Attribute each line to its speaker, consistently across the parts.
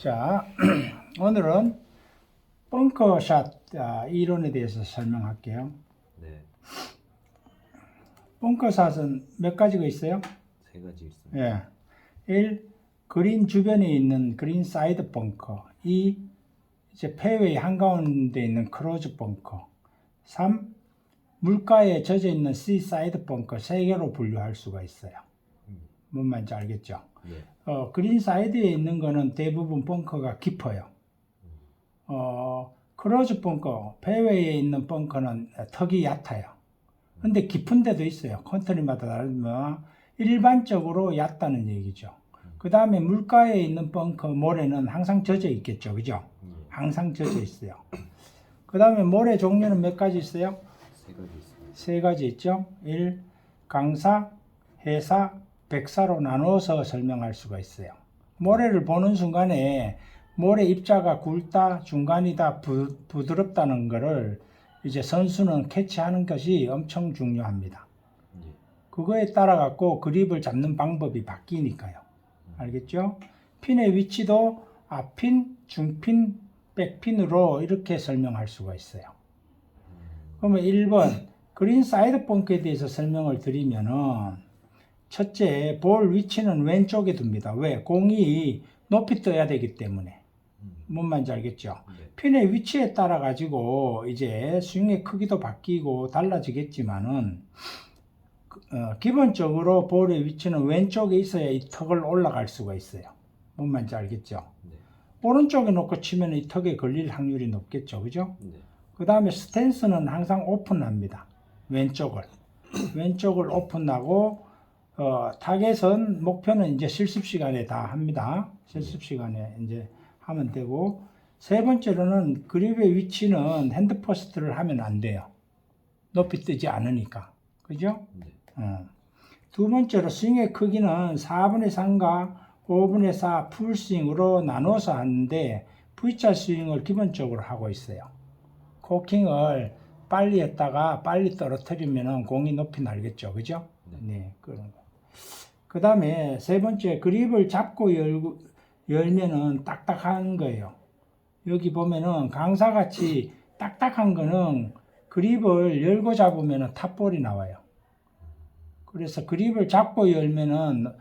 Speaker 1: 자, 오늘은 벙커샷 아, 이론에 대해서 설명할게요.
Speaker 2: 네,
Speaker 1: 벙커샷은 몇 가지가 있어요?
Speaker 2: 세 가지 있습니다.
Speaker 1: 예. 1. 그린 주변에 있는 그린 사이드 벙커. 2. 이제 페이웨이 한가운데 있는 크로즈 벙커. 3. 물가에 젖어 있는 C 사이드 벙커 세 개로 분류할 수가 있어요.
Speaker 2: 음.
Speaker 1: 뭔 말인지 알겠죠?
Speaker 2: 네,
Speaker 1: 어, 그린 사이드에 있는 거는 대부분 벙커가 깊어요. 어, 크로즈 벙커, 페이웨이에 있는 벙커는 턱이 얕아요. 근데 깊은 데도 있어요. 컨트리마다 다르지만 일반적으로 얕다는 얘기죠. 그 다음에 물가에 있는 벙커 모래는 항상 젖어 있겠죠. 그죠?
Speaker 2: 예,
Speaker 1: 항상 젖어 있어요. 그 다음에 모래 종류는 몇 가지 있어요?
Speaker 2: 세 가지 있습니다.
Speaker 1: 세 가지 있죠. 1. 강사, 해사, 백사로 나누어서 설명할 수가 있어요. 모래를 보는 순간에 모래 입자가 굵다, 중간이다, 부, 부드럽다는 것을 이제 선수는 캐치하는 것이 엄청 중요합니다.
Speaker 2: 예,
Speaker 1: 그거에 따라 갖고 그립을 잡는 방법이 바뀌니까요. 알겠죠? 핀의 위치도 앞핀, 중핀, 백핀으로 이렇게 설명할 수가 있어요. 그러면 1번 그린 사이드 벙크에 대해서 설명을 드리면은 첫째 볼 위치는 왼쪽에 둡니다. 왜? 공이 높이 떠야 되기 때문에. 뭔 말인지 알겠죠?
Speaker 2: 네,
Speaker 1: 핀의 위치에 따라 가지고 이제 스윙의 크기도 바뀌고 달라지겠지만은 그, 어, 기본적으로 볼의 위치는 왼쪽에 있어야 이 턱을 올라갈 수가 있어요. 뭔 말인지 알겠죠?
Speaker 2: 네,
Speaker 1: 오른쪽에 놓고 치면 이 턱에 걸릴 확률이 높겠죠. 그죠?
Speaker 2: 네,
Speaker 1: 그 다음에 스탠스는 항상 오픈합니다. 왼쪽을. 왼쪽을 오픈하고, 어, 타겟은, 목표는 이제 실습 시간에 다 합니다. 실습 시간에 이제 하면 되고, 세 번째로는 그립의 위치는 핸드 포스트를 하면 안 돼요. 높이 뜨지 않으니까. 그죠?
Speaker 2: 네,
Speaker 1: 어. 두 번째로 스윙의 크기는 4분의 3과 5분의 4 풀스윙으로 나눠서 하는데 V자 스윙을 기본적으로 하고 있어요. 코킹을 빨리 했다가 빨리 떨어뜨리면 공이 높이 날겠죠. 그죠? 네, 그런 거. 그 다음에 세 번째 그립을 잡고 열고, 열면은 딱딱한 거예요. 여기 보면은 강사같이 딱딱한 거는 그립을 열고 잡으면은 탑볼이 나와요. 그래서 그립을 잡고 열면은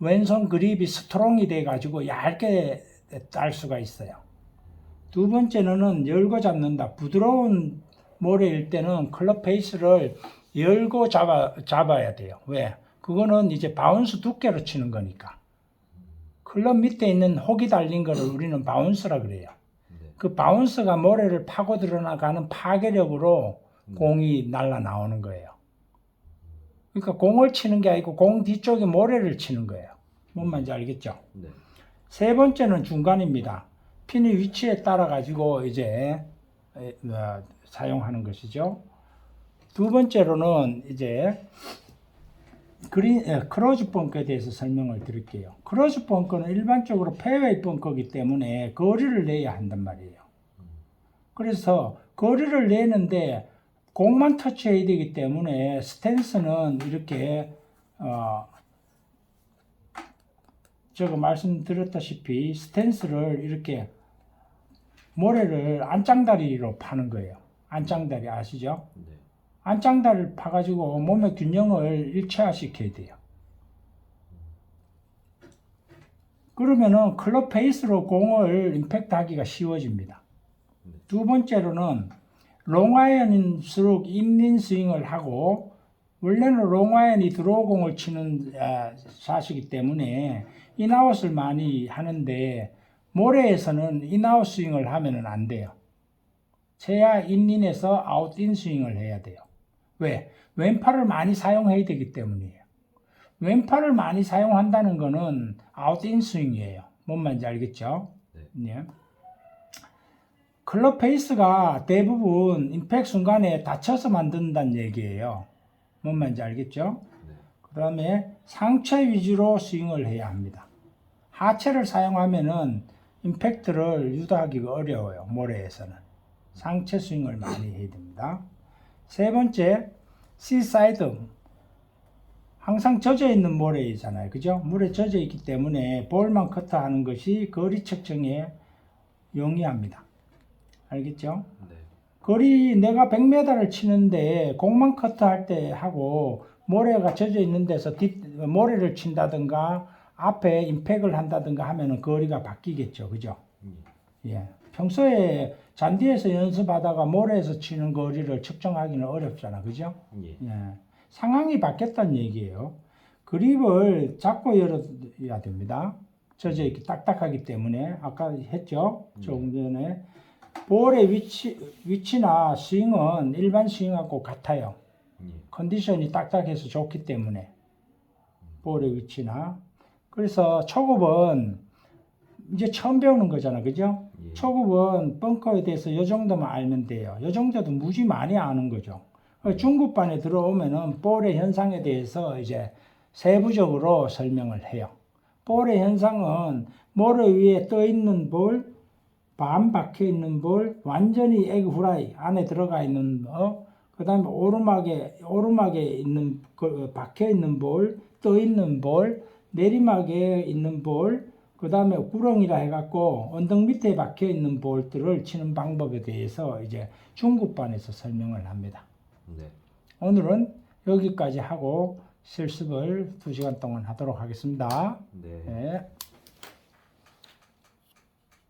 Speaker 1: 왼손 그립이 스트롱이 돼 가지고 얇게 딸 수가 있어요. 두 번째는 열고 잡는다. 부드러운 모래일 때는 클럽 페이스를 열고 잡아, 잡아야 돼요. 왜? 그거는 이제 바운스 두께로 치는 거니까. 클럽 밑에 있는 혹이 달린 거를 우리는 바운스라 그래요.
Speaker 2: 네,
Speaker 1: 그 바운스가 모래를 파고 들어나가는 파괴력으로 공이 날라 나오는 거예요. 그러니까 공을 치는 게 아니고 공 뒤쪽에 모래를 치는 거예요. 뭔 말인지 알겠죠?
Speaker 2: 네,
Speaker 1: 세 번째는 중간입니다. 핀의 위치에 따라 가지고 이제 에, 어, 사용하는 것이죠. 두 번째로는 이제 그린 에, 크로즈 벙커에 대해서 설명을 드릴게요. 크로즈 벙커는 일반적으로 페어웨이 벙커이기 때문에 거리를 내야 한단 말이에요. 그래서 거리를 내는데 공만 터치해야 되기 때문에 스탠스는 이렇게 어, 제가 말씀드렸다시피 스탠스를 이렇게 모래를 안짱다리로 파는 거예요. 안짱다리 아시죠?
Speaker 2: 네,
Speaker 1: 안짱다리를 파가지고 몸의 균형을 일체화시켜야 돼요. 그러면은 클럽 페이스로 공을 임팩트 하기가 쉬워집니다. 두 번째로는 롱아이언일수록 인린 스윙을 하고 원래는 롱아이언이 드로우 공을 치는 아, 샷이기 때문에 인아웃을 많이 하는데 모래에서는 인아웃 스윙을 하면은 안 돼요. 최하 인린에서 아웃인 스윙을 해야 돼요. 왜? 왼팔을 많이 사용해야 되기 때문이에요. 왼팔을 많이 사용한다는 거는 아웃 인 스윙이에요. 뭔 말인지 알겠죠?
Speaker 2: 네.
Speaker 1: 예. 클럽 페이스가 대부분 임팩 순간에 다쳐서 만든다는 얘기예요. 뭔 말인지 알겠죠?
Speaker 2: 네,
Speaker 1: 그 다음에 상체 위주로 스윙을 해야 합니다. 하체를 사용하면은 임팩트를 유도하기가 어려워요. 모래에서는. 상체 스윙을 많이 해야 됩니다. 세 번째, C 사이드. 항상 젖어 있는 모래이잖아요. 그죠? 물에 젖어 있기 때문에 볼만 커트하는 것이 거리 측정에 용이합니다. 알겠죠?
Speaker 2: 네.
Speaker 1: 거리 내가 100m를 치는데 공만 커트할 때 하고 모래가 젖어 있는 데서 뒷, 모래를 친다든가 앞에 임팩을 한다든가 하면은 거리가 바뀌겠죠. 그죠?
Speaker 2: 예.
Speaker 1: 예. 평소에 잔디에서 연습하다가 모래에서 치는 거리를 측정하기는 어렵잖아. 그죠?
Speaker 2: 예.
Speaker 1: 예. 상황이 바뀌었다는 얘기예요. 그립을 잡고 열어야 됩니다. 젖어 있기 딱딱하기 때문에 아까 했죠. 조금 전에 볼의 위치 위치나 스윙은 일반 스윙하고 같아요.
Speaker 2: 예.
Speaker 1: 컨디션이 딱딱해서 좋기 때문에 볼의 위치나 그래서 초급은 이제 처음 배우는 거잖아, 그죠?
Speaker 2: 예.
Speaker 1: 초급은 벙커에 대해서 이 정도만 알면 돼요. 이 정도도 무지 많이 아는 거죠. 중급반에 들어오면은 볼의 현상에 대해서 이제 세부적으로 설명을 해요. 볼의 현상은 모래 위에 떠 있는 볼, 반 박혀 있는 볼, 완전히 에그 후라이 안에 들어가 있는 어, 그다음에 오르막에 오르막에 있는 그 박혀 있는 볼, 떠 있는 볼, 내리막에 있는 볼, 그 다음에 구렁이라 해갖고 언덕 밑에 박혀 있는 볼들을 치는 방법에 대해서 이제 중급반에서 설명을 합니다.
Speaker 2: 네.
Speaker 1: 오늘은 여기까지 하고 실습을 2시간 동안 하도록 하겠습니다.
Speaker 2: 네.
Speaker 1: 네.